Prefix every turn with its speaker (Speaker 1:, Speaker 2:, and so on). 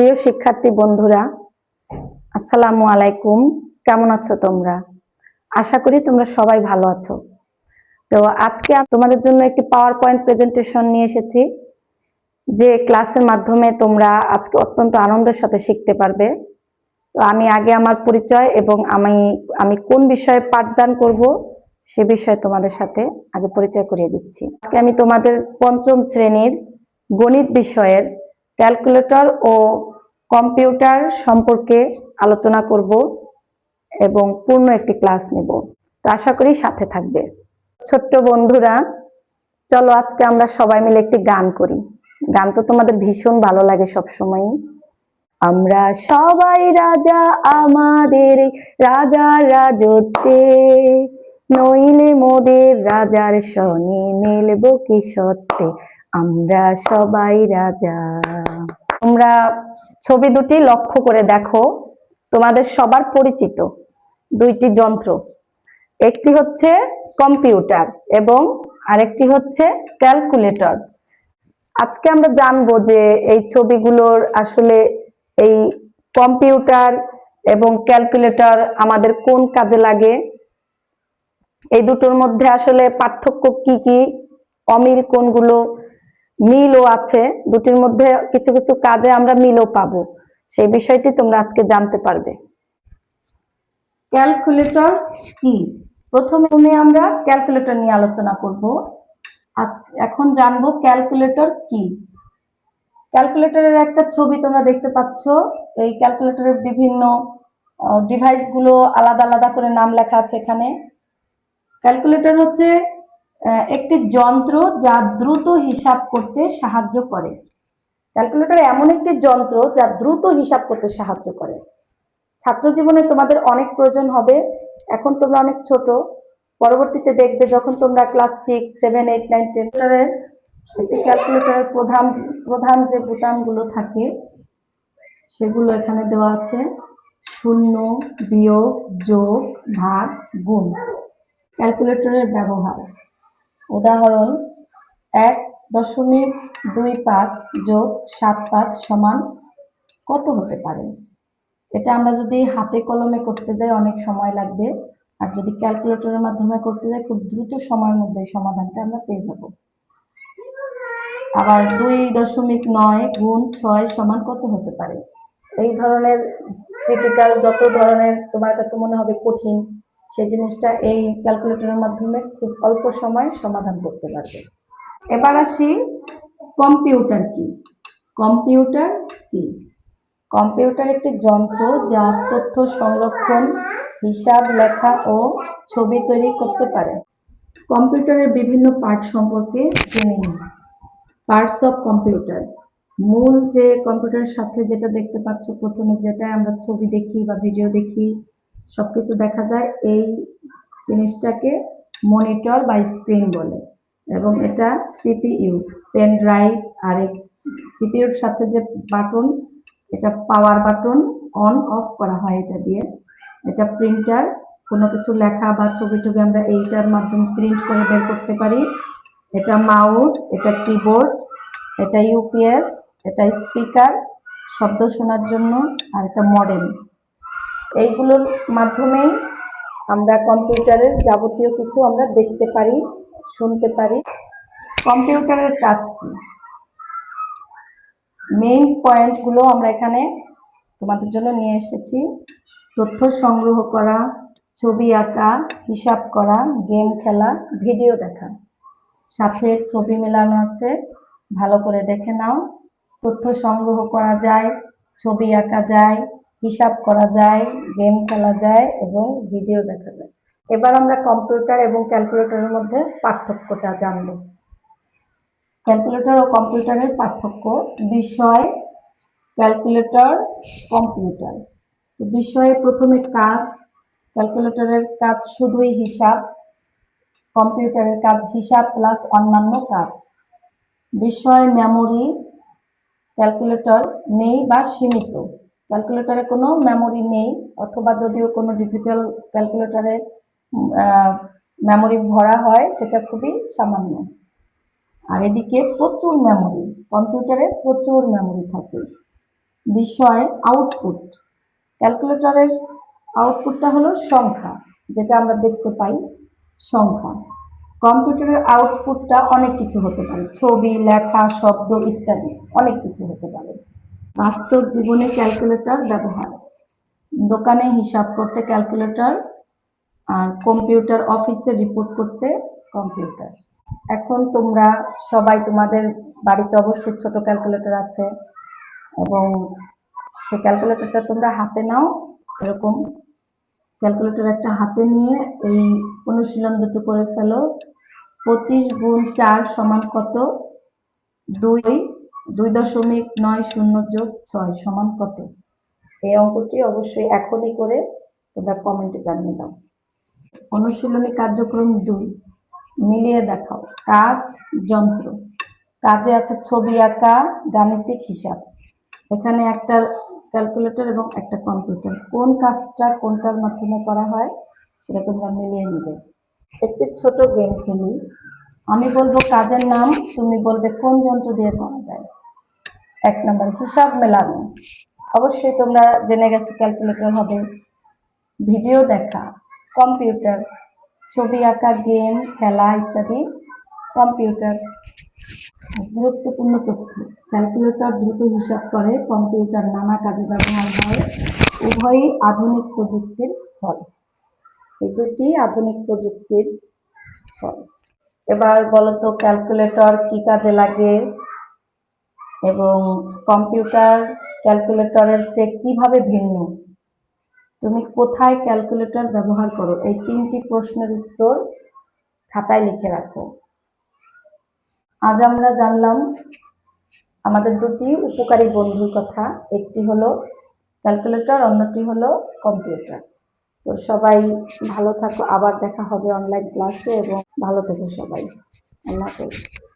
Speaker 1: প্রিয় শিক্ষার্থী বন্ধুরা, আসসালামু আলাইকুম। কেমন আছো তোমরা? আশা করি তোমরা সবাই ভালো আছো। তো আজকে তোমাদের জন্য একটি পাওয়ার পয়েন্ট প্রেজেন্টেশন নিয়ে এসেছি, যে ক্লাসের মাধ্যমে তোমরা আজকে অত্যন্ত আনন্দের সাথে শিখতে পারবে। তো আমি আগে আমার পরিচয় এবং আমি আমি কোন বিষয়ে পাঠদান করব সে বিষয়ে তোমাদের সাথে আগে পরিচয় করিয়ে দিচ্ছি। আজকে আমি তোমাদের পঞ্চম শ্রেণির গণিত বিষয়ের ক্যালকুলেটর ও কম্পিউটার সম্পর্কে আলোচনা করব এবং পূর্ণ একটি ক্লাস নেব। তো আশা করি সাথে থাকবে। ছোট্ট বন্ধুরা, চলো আজকে আমরা সবাই মিলে একটি গান করি। গান তো তোমাদের ভীষণ ভালো লাগে সব সময়ই আমরা সবাই রাজা, আমাদের রাজার রাজত্বে। নইলে মোদের রাজার সনে মেলব কি সত্যে? আমরা সবাই রাজা। তোমরা ছবি দুটি লক্ষ্য করে দেখো। তোমাদের সবার পরিচিত দুইটি যন্ত্র। একটি হচ্ছে কম্পিউটার এবং আরেকটি হচ্ছে ক্যালকুলেটর। আজকে আমরা জানব যে এই ছবিগুলোর আসলে এই কম্পিউটার এবং ক্যালকুলেটর আমাদের কোন কাজে লাগে? এই দুটোর মধ্যে আসলে পার্থক্য কি কি? অমিল কোনগুলো? মিলও আছে, দুটির মধ্যে কিছু কিছু কাজে আমরা মিলও পাবো। সেই বিষয়টি তোমরা আজকে জানতে পারবে। ক্যালকুলেটর কি? প্রথমে আমরা ক্যালকুলেটর নিয়ে আলোচনা করব। আজ এখন জানব ক্যালকুলেটর কি? ক্যালকুলেটরের একটা ছবি তোমরা দেখতে পাচ্ছ। এই ক্যালকুলেটরের বিভিন্ন ডিভাইসগুলো আলাদা আলাদা করে নাম লেখা আছে এখানে। ক্যালকুলেটর হচ্ছে একটি যন্ত্র যা দ্রুত হিসাব করতে সাহায্য করে। ক্যালকুলেটর এমন একটি যন্ত্র যা দ্রুত হিসাব করতে সাহায্য করে। ছাত্র জীবনে তোমাদের অনেক প্রয়োজন হবে। এখন তোমরা অনেক ছোট। পরবর্তীতে দেখবে যখন তোমরা class six seven eight nine টেনের একটি ক্যালকুলেটরের প্রধান প্রধান যে বোতামগুলো থাকে, সেগুলো এখানে দেওয়া আছে। শূন্য বিয়োগ যোগ ভাগ গুণ। ক্যালকুলেটরের ব্যবহার। উদাহরণ, এক দশমিক দুই পাঁচ যোগ সাত পাঁচ সমান কত হতে পারে? এটা আমরা যদি হাতে কলমে করতে যাই, অনেক সময় লাগবে। আর যদি ক্যালকুলেটরের মাধ্যমে করতে যাই, খুব দ্রুত সময়ের মধ্যে সমাধানটা আমরা পেয়ে যাব। আবার দুই দশমিক নয় গুণ ছয় সমান কত হতে পারে? এই ধরনের ক্রিটিক্যাল যত ধরনের তোমার কাছে মনে হবে কঠিন সেই জিনিসটা এই ক্যালকুলেটরের মাধ্যমে খুব অল্প সময়ে সমাধান করতে পারবে। এবার আসি কম্পিউটার কি? কম্পিউটার কি? কম্পিউটার একটি যন্ত্র যা তথ্য সংরক্ষণ, হিসাব, লেখা ও ছবি তৈরি করতে পারে। কম্পিউটারের বিভিন্ন পার্ট সম্পর্কে জেনে নিন। পার্টস অফ কম্পিউটার মূল যে কম্পিউটারের সাথে যেটা দেখতে পাচ্ছ, প্রথমে যেটা আমরা ছবি দেখি বা ভিডিও দেখি সবকিছু দেখা যায় এই জিনিসটাকে মনিটর বা স্ক্রিন বলে। এবং এটা সিপিইউ, পেন ড্রাইভ আর সিপিইউর সাথে যে বাটন, এটা পাওয়ার বাটন অন, অফ করা হয় এটা দিয়ে। এটা প্রিন্টার, কোনো কিছু লেখা বা ছবি টবি আমরা এইটার মাধ্যমে প্রিন্ট করে বের করতে পারি। এটা মাউস, এটা কিবোর্ড, এটা ইউপিএস, এটা স্পিকার, শব্দ শোনার জন্য আর এটা মডেম। এইগুলোর মাধ্যমেই আমরা কম্পিউটারের যাবতীয় কিছু আমরা দেখতে পারি, শুনতে পারি। কম্পিউটারের কাজ কি? মেইন পয়েন্টগুলো আমরা এখানে তোমাদের জন্য নিয়ে এসেছি। তথ্য সংগ্রহ করা, ছবি আঁকা, হিসাব করা, গেম খেলা, ভিডিও দেখা। সাথে ছবি মেলানো আছে, ভালো করে দেখে নাও। তথ্য সংগ্রহ করা যায়, ছবি আঁকা যায় হিসাব করা যায়, গেম খেলা যায় এবং ভিডিও দেখা যায়। এবার আমরা কম্পিউটার এবং ক্যালকুলেটরের মধ্যে পার্থক্যটা জানব। ক্যালকুলেটর ও কম্পিউটারের পার্থক্য বিষয়, ক্যালকুলেটর, কম্পিউটার। বিষয়ে প্রথমে কাজ, ক্যালকুলেটরের কাজ শুধুই হিসাব, কম্পিউটারের কাজ হিসাব প্লাস অন্যান্য কাজ। বিষয় মেমোরি, ক্যালকুলেটর নেই বা সীমিত। ক্যালকুলেটরে কোনো মেমোরি নেই, অথবা যদিও কোনো ডিজিটাল ক্যালকুলেটরে মেমোরি ভরা হয়, সেটা খুবই সামান্য। আর এদিকে প্রচুর মেমোরি কম্পিউটারে প্রচুর মেমোরি থাকে। বিষয় আউটপুট ক্যালকুলেটরের আউটপুটটা হলো সংখ্যা, যেটা আমরা দেখতে পাই, সংখ্যা। কম্পিউটারের আউটপুটটা অনেক কিছু হতে পারে, ছবি, লেখা, শব্দ ইত্যাদি, অনেক কিছু হতে পারে। বাস্তব জীবনে ক্যালকুলেটর ব্যবহার। দোকানে হিসাব করতে ক্যালকুলেটর আর কম্পিউটার অফিসে রিপোর্ট করতে কম্পিউটার এখন তোমরা সবাই তোমাদের বাড়িতে অবশ্যই ছোট ক্যালকুলেটর আছে এবং সে ক্যালকুলেটরটা তোমরা হাতে নাও। এরকম ক্যালকুলেটর একটা হাতে নিয়ে এই অনুশীলন দুটো করে ফেলো। পঁচিশ গুণ চার সমান কত? দুই দুই দশমিক নয় শূন্য যোগ ছয় সমান কত? এই অঙ্কটি অবশ্যই এখনই করে তোমরা কমেন্টে জানিয়ে দাও। অনুশীলনী কার্যক্রম দুই, মিলিয়ে দেখাও। কাজ, যন্ত্র। কাজে আছে ছবি আঁকা, গাণিতিক হিসাব। এখানে একটা ক্যালকুলেটর এবং একটা কম্পিউটার কোন কাজটা কোনটার মাধ্যমে করা হয় সেটা তোমরা মিলিয়ে নিবে। একটি ছোট গেম খেলি। আমি বলব কাজের নাম, তুমি বলবে কোন যন্ত্র দিয়ে করা যায়। এক নম্বর হিসাব মেলানো। অবশ্যই তোমরা জেনে গেছো ক্যালকুলেটর হবে। ভিডিও দেখা কম্পিউটার ছবি আঁকা গেম খেলা ইত্যাদি কম্পিউটার গুরুত্বপূর্ণ তথ্য। ক্যালকুলেটর দ্রুত হিসাব করে কম্পিউটার নানা কাজে ব্যবহার হয়। উভয়ই আধুনিক প্রযুক্তির ফল। এই দুটি আধুনিক প্রযুক্তির ফল। এবার বলো তো ক্যালকুলেটর কি কাজে লাগে? এবং কম্পিউটার ক্যালকুলেটরের চেয়ে কীভাবে ভিন্ন? তুমি কোথায় ক্যালকুলেটর ব্যবহার করো? এই তিনটি প্রশ্নের উত্তর খাতায় লিখে রাখো। আজ আমরা জানলাম আমাদের দুটি উপকারী বন্ধুর কথা। একটি হলো ক্যালকুলেটর, অন্যটি হলো কম্পিউটার। তো সবাই ভালো থাকো। আবার দেখা হবে অনলাইন ক্লাসে এবং ভালো থেকো সবাই। আল্লাহ হাফেজ।